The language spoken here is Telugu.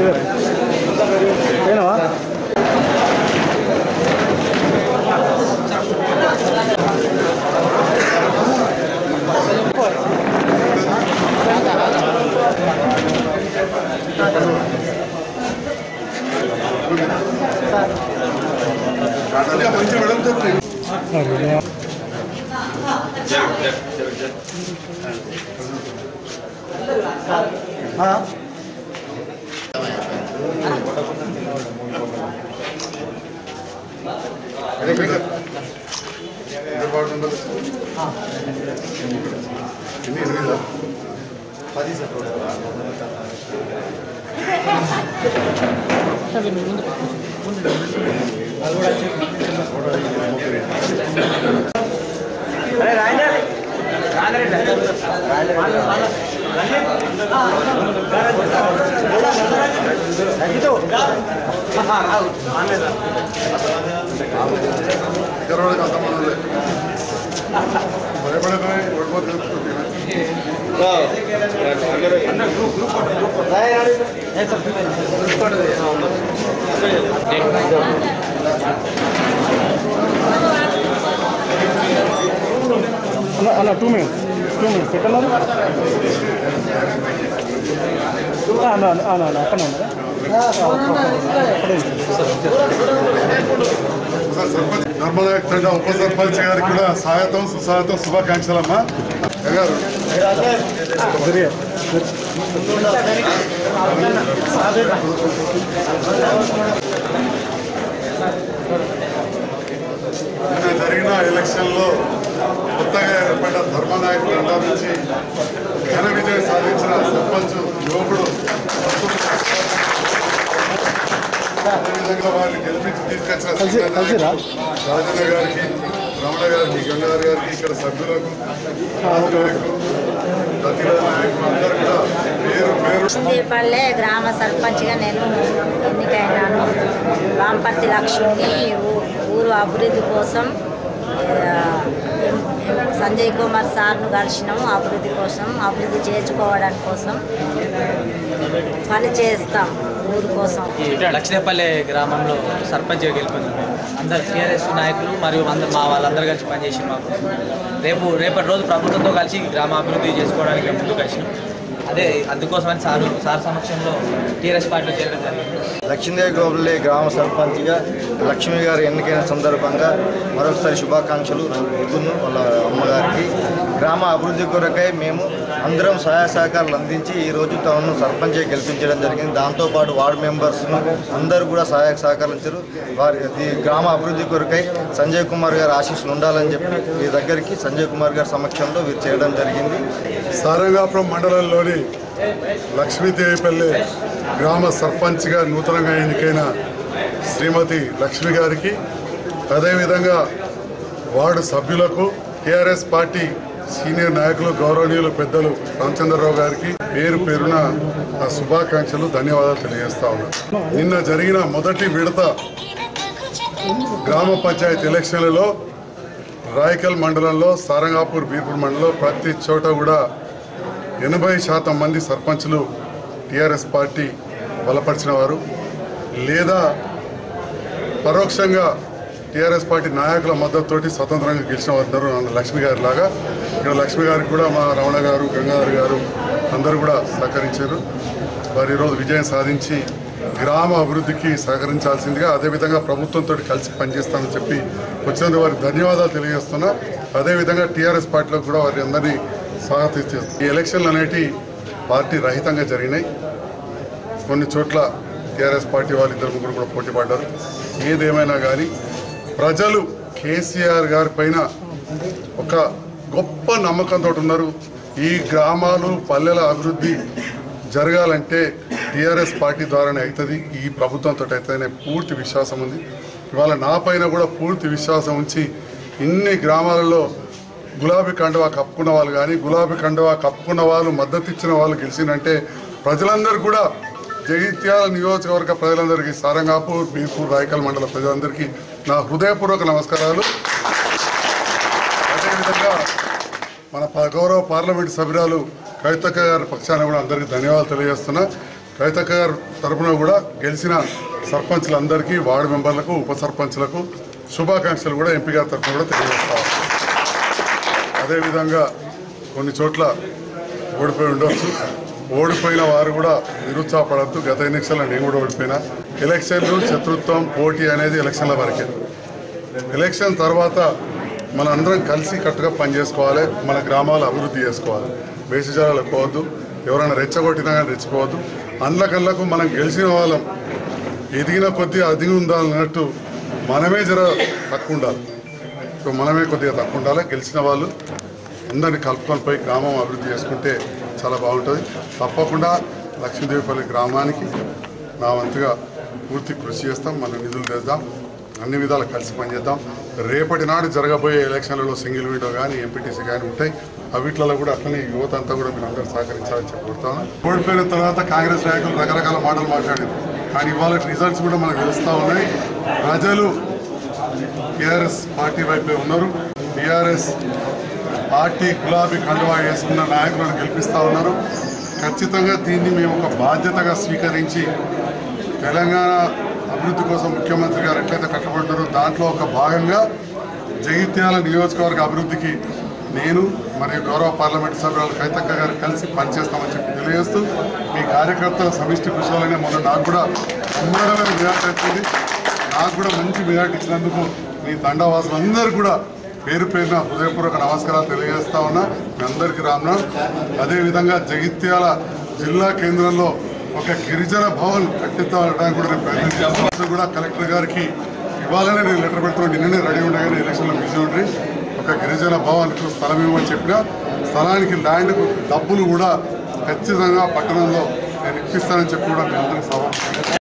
ಇದ್ದಾರೆ ಏನವಾ हाँ ఏనవా ఇద్దరు అంతమంది భయపడకనే ఓడిపోతుంది అన్న అన్న టూ మినిట్స్ టూ మినిట్స్ ఎక్కడన్నారు అన్న అన్న అన్న అన్న ఉన్నారా అక్కడే సర్పంచ్ నర్మదా తండ ఉప సర్పంచ్ గారికి కూడా స్వాగతం సుస్వాగతం శుభాకాంక్షలమ్మా గారు జరిగిన ఎలక్షన్లో కొత్తగా ఏర్పడ్డ ధర్మనాయకులు నుంచి ఘన విజయం సాధించిన సర్పంచ్ యువకుడు అదేవిధంగా వారిని గెలిపించి తీసుకొచ్చిన రాజన్న గారికి రమణ గారికి గంగాధర్ గారికి ఇక్కడ సభ్యులకు సుందీపల్లె గ్రామ సర్పంచ్గా నేను ఎన్నికైనాను. రాంపర్తి లక్ష్మిని ఊరు అభివృద్ధి కోసం సంజయ్ కుమార్ సార్ను కలిసినాము అభివృద్ధి కోసం అభివృద్ధి చేసుకోవడానికి కోసం. పని చేస్తాం ఊరు కోసం. లక్ష్మీపల్లి గ్రామంలో సర్పంచ్గా గెలుపొందింది అందరు టీఆర్ఎస్ నాయకులు మరియు అందరు మా వాళ్ళందరూ కలిసి పనిచేసి మాకు రేపు రేపటి రోజు ప్రభుత్వంతో కలిసి గ్రామ అభివృద్ధి చేసుకోవడానికి మేము ముందుకు వచ్చినాం. అదే అందుకోసమని సార్ సార్ సమక్షంలో టీఆర్ఎస్ పార్టీలో చేరడం జరిగింది. లక్ష్మీదేవి గోపల్లి గ్రామ సర్పంచ్గా లక్ష్మి గారు ఎన్నికైన సందర్భంగా మరొకసారి శుభాకాంక్షలు ఇద్దును వాళ్ళ అమ్మగారికి. గ్రామ అభివృద్ధి కొరకై మేము అందరం సహాయ సహకారాలు అందించి ఈరోజు తమను సర్పంచ్గా గెలిపించడం జరిగింది. దాంతోపాటు వార్డు మెంబర్స్ను అందరూ కూడా సహాయ సహకారాలు ఇచ్చారు వారి ఈ గ్రామ అభివృద్ధి కొరకై సంజయ్ కుమార్ గారు ఆశీస్సులు ఉండాలని చెప్పి మీ దగ్గరికి సంజయ్ కుమార్ గారి సమక్షంలో వీరు చేయడం జరిగింది. సారంగాపురం మండలంలోని లక్ష్మీదేవిపల్లి గ్రామ సర్పంచ్గా నూతనంగా ఎన్నికైన శ్రీమతి లక్ష్మి గారికి అదేవిధంగా వార్డు సభ్యులకు టీఆర్ఎస్ పార్టీ సీనియర్ నాయకులు గౌరవనీయులు పెద్దలు రామచంద్రరావు గారికి పేరు పేరున నా శుభాకాంక్షలు ధన్యవాదాలు తెలియజేస్తా ఉన్నాను నిన్న జరిగిన మొదటి విడత గ్రామ పంచాయతీ ఎలక్షన్లలో రాయకల్ మండలంలో సారంగాపూర్ బీర్పూర్ మండలంలో ప్రతి చోట కూడా ఎనభై శాతం మంది సర్పంచులు టీఆర్ఎస్ పార్టీ బలపరిచిన వారు లేదా పరోక్షంగా టీఆర్ఎస్ పార్టీ నాయకుల మద్దతుతోటి స్వతంత్రంగా గెలిచిన వారు లక్ష్మి గారి లాగా. ఇక్కడ లక్ష్మి గారికి కూడా మా రమణ గారు గంగాధర్ గారు అందరూ కూడా సహకరించారు. వారు ఈరోజు విజయం సాధించి గ్రామ అభివృద్ధికి సహకరించాల్సిందిగా అదేవిధంగా ప్రభుత్వంతో కలిసి పనిచేస్తామని చెప్పి వచ్చినందుకు వారికి ధన్యవాదాలు తెలియజేస్తున్నా. అదేవిధంగా టీఆర్ఎస్ పార్టీలో కూడా వారి అందరినీ స్వాగతిస్తారు ఈ ఎలక్షన్లు అనేటి పార్టీ రహితంగా జరిగినాయి. కొన్ని చోట్ల టీఆర్ఎస్ పార్టీ వాళ్ళు ఇద్దరు ముగ్గురు కూడా పోటీ పడ్డారు. ఏదేమైనా కానీ ప్రజలు కేసీఆర్ గారి పైన ఒక గొప్ప నమ్మకంతో ఉన్నారు. ఈ గ్రామాలు పల్లెల అభివృద్ధి జరగాలంటే టీఆర్ఎస్ పార్టీ ద్వారానే అవుతుంది. ఈ ప్రభుత్వంతో అవుతుందనే పూర్తి విశ్వాసం ఉంది. ఇవాళ నా పైన కూడా పూర్తి విశ్వాసం ఉంచి ఇన్ని గ్రామాలలో గులాబీ కండువా కప్పుకున్న వాళ్ళు కానీ గులాబీ కండువా కప్పుకున్న వాళ్ళు మద్దతు ఇచ్చిన వాళ్ళు గెలిచిందంటే ప్రజలందరూ కూడా జగిత్యాల నియోజకవర్గ ప్రజలందరికీ సారంగాపూర్ బీర్పూర్ రాయకల్ మండల ప్రజలందరికీ నా హృదయపూర్వక నమస్కారాలు. అదేవిధంగా మన ప- గౌరవ పార్లమెంట్ సభ్యురాలు కవితక్క గారి పక్షాన కూడా అందరికీ ధన్యవాదాలు తెలియజేస్తున్నా. కవితక్క గారి తరపున కూడా గెలిచిన సర్పంచ్లందరికీ వార్డు మెంబర్లకు ఉప సర్పంచ్లకు శుభాకాంక్షలు కూడా ఎంపీ గారి తరఫున కూడా తెలియజేస్తాను అదేవిధంగా కొన్ని చోట్ల ఓడిపోయి ఉండొచ్చు. ఓడిపోయిన వారు కూడా నిరుత్సాహపడద్దు. గత ఎన్నికల్లో నేను కూడా ఓడిపోయినా. ఎలక్షన్లు శత్రుత్వం పోటీ అనేది ఎలక్షన్ల వరకే. ఎలక్షన్ తర్వాత మన అందరం కలిసి కట్టుగా పనిచేసుకోవాలి మన గ్రామాలు అభివృద్ధి చేసుకోవాలి. వేషజాలు పోవద్దు ఎవరైనా రెచ్చగొట్టినా కానీ రెచ్చిపోవద్దు. అందులకల్లకు మనం గెలిచిన వాళ్ళం. ఎదిగిన కొద్దీ అదిగి ఉండాలన్నట్టు మనమే జర తక్కువ ఉండాలి. సో మనమే కొద్దిగా తక్కువ ఉండాలి. గెలిచిన వాళ్ళు అందరినీ కలుపుకొని పోయి గ్రామం అభివృద్ధి చేసుకుంటే చాలా బాగుంటుంది. తప్పకుండా లక్ష్మీదేవిపల్లి గ్రామానికి నా వంతుగా పూర్తి కృషి చేస్తాం. మన నిధులు తెద్దాం. అన్ని విధాలు కలిసి పనిచేద్దాం. రేపటి నాడు జరగబోయే ఎలక్షన్లలో సింగిల్ విండో కానీ ఎంపీటీసీ కానీ ఉంటాయి. అవిట్లలో కూడా అట్లనే యువత అంతా కూడా మీరు అందరూ సహకరించాలని చెప్పి ఓడిపోయిన తర్వాత కాంగ్రెస్ నాయకులు రకరకాల మాటలు మాట్లాడారు. కానీ ఇవాళ రిజల్ట్స్ కూడా మనకు తెలుస్తూ ఉన్నాయి. ప్రజలు టీఆర్ఎస్ పార్టీ వైపే ఉన్నారు. టీఆర్ఎస్ పార్టీ గులాబీ కండువా వేసుకున్న నాయకులను గెలిపిస్తూ ఉన్నారు. ఖచ్చితంగా దీన్ని మేము ఒక బాధ్యతగా స్వీకరించి తెలంగాణ అభివృద్ధి కోసం ముఖ్యమంత్రి గారు ఎట్లయితే కట్టబడ్డారో దాంట్లో ఒక భాగంగా జగిత్యాల నియోజకవర్గ అభివృద్ధికి నేను మరియు గౌరవ పార్లమెంట్ సభ్యురాలు కైతక్క గారు కలిసి పనిచేస్తామని చెప్పి తెలియజేస్తూ మీ కార్యకర్తల సమిష్టి కృషి మొన్న నాకు కూడా బ్రహ్మాండమైన మెజార్టీ వచ్చింది నాకు కూడా మంచి మెజార్టీ ఇచ్చినందుకు మీ అందరు కూడా పేరు పేరున హృదయపూర్వక నమస్కారాలు తెలియజేస్తా ఉన్నా. మీ అందరికీ రామ్నా అదేవిధంగా జగిత్యాల జిల్లా కేంద్రంలో ఒక గిరిజన భవన్ కట్టించడానికి కూడా నేను ప్రయత్నం చేస్తాను కూడా కలెక్టర్ గారికి ఇవ్వాలనే నేను లెటర్ పెడుతున్నాను నిన్ననే రెడీ ఉండగానే ఎలక్షన్లో బిజీ ఉండి ఒక గిరిజన భవన్కు స్థలం ఇవ్వమని చెప్పిన స్థలానికి ల్యాండ్కు డబ్బులు కూడా ఖచ్చితంగా పట్టణంలో నేను ఇప్పిస్తానని చెప్పి కూడా మీ అందరికీ సవాల్.